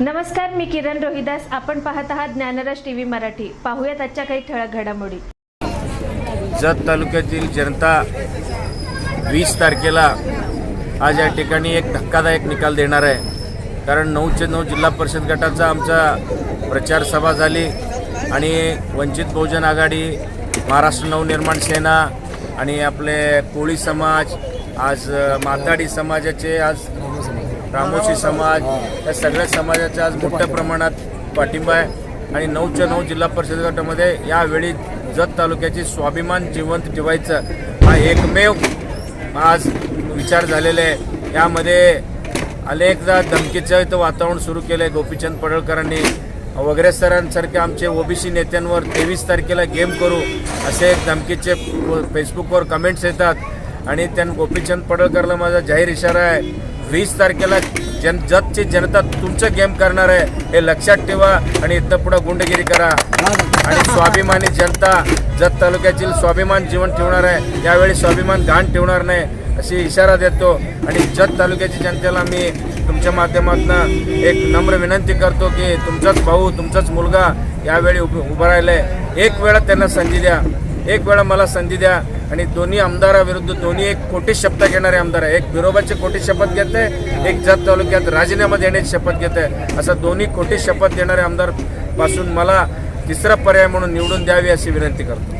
नमस्कार मी किरण रोहिदास. आपण पाहत आहात ज्ञानरस टीव्ही मराठी. पाहूयात आजच्या काही ठळक घडामोडी. जत तालुक्यातील जनता वीस तारखेला आज या ठिकाणी एक धक्कादायक निकाल देणार आहे. कारण नऊचे नऊ जिल्हा परिषद गटाचा आमचा प्रचार सभा झाली आणि वंचित बहुजन आघाडी महाराष्ट्र नवनिर्माण सेना आणि आपले कोळी समाज आज माताडी समाजाचे आज रामोशी समाज या सगळ्या समाजाचा आज मोठ्या प्रमाणात पाठिंबा आहे. आणि नऊच्या नऊ जिल्हा परिषद गटामध्ये यावेळी जत तालुक्याची स्वाभिमान जिवंत ठेवायचं हा एकमेव आज विचार झालेला आहे. यामध्ये अनेकदा धमकीचं इथं वातावरण सुरू केलं आहे गोपीचंद पडळकरांनी. वगैरे सरांसारख्या आमचे ओबीसी नेत्यांवर तेवीस तारखेला गेम करू असे धमकीचे फेसबुकवर कमेंट्स येतात. आणि त्यानं गोपीचंद पडळकरला माझा जाहीर इशारा आहे. वीस तारखेला जन जतची जनता तुमचं गेम करणार आहे. हे लक्षात ठेवा आणि इथं पुढं गुंडगिरी करा. आणि स्वाभिमानी जनता जत तालुक्यातील स्वाभिमान जीवन ठेवणार आहे. यावेळी स्वाभिमान घाण ठेवणार नाही अशी इशारा देतो. आणि जत तालुक्याची जनतेला मी तुमच्या माध्यमातून एक नम्र विनंती करतो की तुमचाच भाऊ तुमचाच मुलगा यावेळी उभ राहिलं आहे एक वेळा त्यांना संधी द्या. एक वेळा मला संधी द्या. आणि दोन्ही आमदाराविरुद्ध दोन्ही एक खोटी शपथ घेणारे आमदार आहे. एक बिरोबाची खोटी शपथ घेते एक जत तालुक्यात राजीनामा देण्याची शपथ घेते असं दोन्ही खोटी शपथ देणारे आमदारपासून मला तिसरा पर्याय म्हणून निवडून द्यावी अशी विनंती करतो.